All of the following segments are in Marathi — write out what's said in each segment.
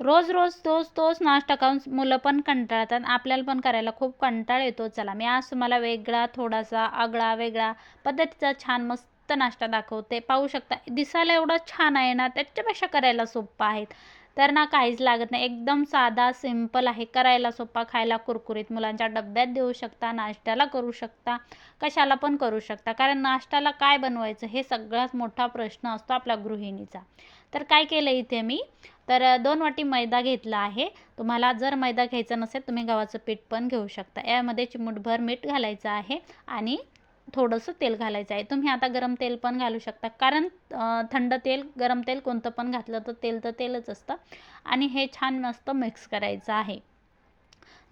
रोज रोज तोच तोच नाश्ता खाऊन मुलं पण कंटाळतात आपल्याला पण करायला खूप कंटाळ येतो. चला मी आज तुम्हाला वेगळा थोडासा आगळा वेगळा पद्धतीचा छान मस्त नाश्ता दाखवते. पाहू शकता दिसायला एवढा छान आहे ना त्याच्यापेक्षा करायला सोपं आहेत. तर ना काहीच लागत नाही. एकदम साधा सिंपल आहे. करायला सोपा खायला कुरकुरीत. मुलांच्या डब्यात देऊ शकता नाश्त्याला करू शकता कशाला पण करू शकता. कारण नाश्त्याला काय बनवायचं हे सगळ्यात मोठा प्रश्न असतो आपल्या गृहिणीचा. तर काय केलं इथे मी? तर दोन वाटी मैदा घेतला आहे. तुम्हाला जर मैदा घ्यायचा नसेल तुम्ही गव्हाचं पीठ पण घेऊ शकता. यामध्ये चिमूटभर मीठ घालायचं आहे आणि थोडंसं तेल घालायचं आहे. तुम्ही आता गरम तेल पण घालू शकता. कारण थंड तेल गरम तेल कोणतं पण घातलं तर तेल तर तेलच असतं. आणि हे छान मस्त मिक्स करायचं आहे.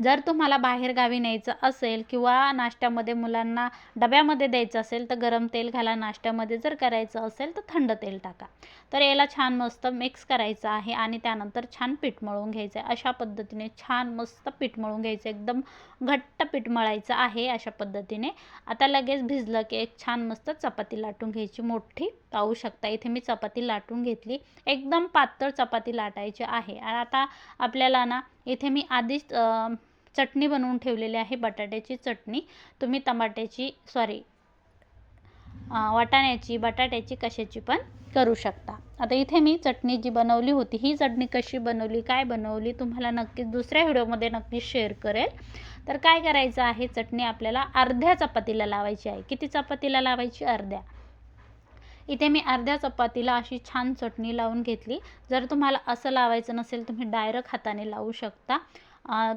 जर तुम्हाला बाहेरगावी न्यायचं असेल किंवा नाश्त्यामध्ये मुलांना डब्यामध्ये द्यायचं असेल तर गरम तेल घाला. नाश्त्यामध्ये जर करायचं असेल तर थंड तेल टाका. तर याला छान मस्त मिक्स करायचं आहे आणि त्यानंतर छान पीठ मळून घ्यायचं आहे. अशा पद्धतीने छान मस्त पीठ मळून घ्यायचं एकदम घट्ट पीठ मळायचं आहे अशा पद्धतीने. आता लगेच भिजलं की एक छान मस्त चपाती लाटून घ्यायची. मोठी पाहू शकता. इथे मी चपाती लाटून घेतली. एकदम पातळ चपाती लाटायची आहे. आणि आता आपल्याला ना इथे मी आधीच चटणी बनवून ठेवलेली आहे बटाट्याची चटणी. तुम्ही टमाट्याची सॉरी वाटाण्याची बटाट्याची कशाची पण करू शकता. आता इथे मी चटणी जी बनवली होती ही चटणी कशी बनवली काय बनवली तुम्हाला नक्कीच दुसऱ्या व्हिडिओमध्ये नक्कीच शेअर करेल. तर काय करायचं आहे चटणी आपल्याला अर्ध्या चपातीला लावायची आहे. किती चपातीला लावायची? अर्ध्या. इथे मी अर्ध्या चपातीला अशी छान चटणी लावून घेतली. जर तुम्हाला असं लावायचं नसेल तुम्ही डायरेक्ट हाताने लावू शकता.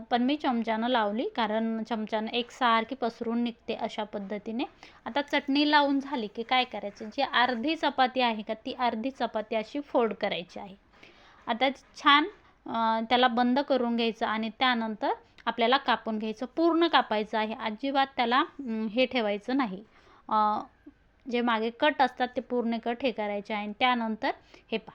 पण मी चमच्यानं लावली कारण चमच्यानं एकसारखी पसरून निघते अशा पद्धतीने. आता चटणी लावून झाली की काय करायचं? जी अर्धी चपाती आहे का ती अर्धी चपाती अशी फोड करायची आहे. आता छान त्याला बंद करून घ्यायचं आणि त्यानंतर आपल्याला कापून घ्यायचं. पूर्ण कापायचं आहे. अजिबात त्याला हे ठेवायचं नाही. जे मागे कट असतात ते पूर्ण कट हे करायचे आहे. त्यानंतर हे पा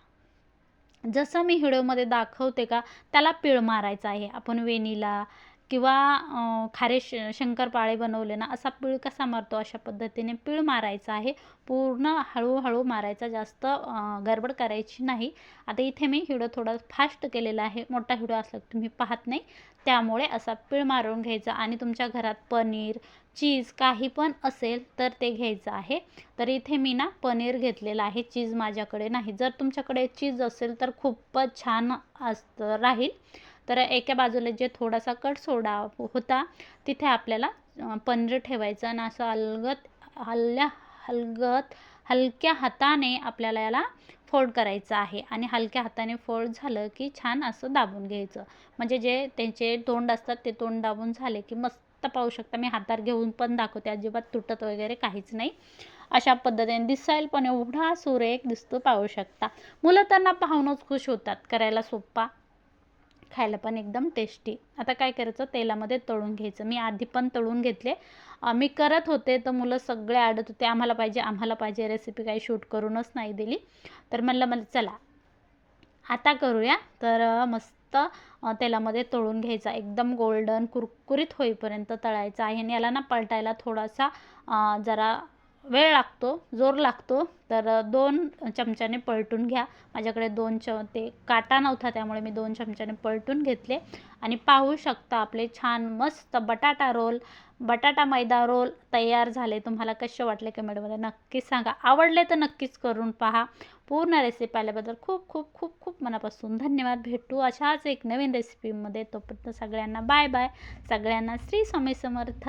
जसं मी व्हिडिओमध्ये दाखवते का त्याला पीळ मारायचा आहे. आपण वेणीला किंवा खारे श शंकरपाळे बनवले ना असा पीळ कसा मारतो अशा पद्धतीने पीळ मारायचा आहे. पूर्ण हळूहळू मारायचा जास्त गडबड करायची नाही. आता इथे मी हिडो थोडा फास्ट केलेला आहे. मोठा हिडो असला तुम्ही पाहत नाही. त्यामुळे असा पीळ मारून घ्यायचा आणि तुमच्या घरात पनीर चीज काही पण असेल तर ते घ्यायचं आहे. तर इथे मी ना पनीर घेतलेलं आहे. चीज माझ्याकडे नाही. जर तुमच्याकडे चीज असेल तर खूपच छान असतं राहील. तर एका बाजूला जे थोडासा कट सोडा होता तिथे आपल्याला पनीर ठेवायचं आणि असं अलगत हल्ल्या हलगत हलक्या हाताने आपल्याला याला फोल्ड करायचं आहे. आणि हलक्या हाताने फोल्ड झालं की छान असं दाबून घ्यायचं. म्हणजे जे त्यांचे तोंड असतात ते तोंड दाबून झाले की मस्त पाहू शकता. मी हातार घेऊन पण दाखवते अजिबात तुटत वगैरे काहीच नाही. अशा पद्धतीने दिसायला पण एवढा सुरेख दिसतो पाहू शकता. मुलं त्यांना पाहूनच खुश होतात करायला सोप्पा. खायला पण एकदम टेस्टी आता काय करायचं? तेलामध्ये तळून घ्यायचं. मी आधी पण तळून घेतले. मी करत होते तर मुलं सगळे आडत होते. आम्हाला पाहिजे आम्हाला पाहिजे. रेसिपी काही शूट करूनच नाही दिली. तर म्हणलं मला चला. आता करूया. तर मस्त तेलामध्ये तळून घ्यायचा. एकदम गोल्डन कुरकुरीत होईपर्यंत तळायचा आहे. आणि याला ना पलटायला थोडासा जरा वेळ लागतो जोर लागतो तर दोन चमच्याने पलटून घ्या. माझ्याकडे दोन च ते काटा नव्हता त्यामुळे मी दोन चमच्याने पलटून घेतले. आणि पाहू शकता आपले छान मस्त बटाटा रोल बटाटा मैदा रोल तयार झाले. तुम्हाला कसे वाटले कमेंटमध्ये नक्कीच सांगा. आवडले तर नक्कीच करून पहा. पूर्ण रेसिपी आल्याबद्दल खूप खूप खूप खूप मनापासून धन्यवाद. भेटू अशाच एक नवीन रेसिपीमध्ये तोपर्यंत सगळ्यांना बाय बाय सगळ्यांना श्री स्वामी समर्थ.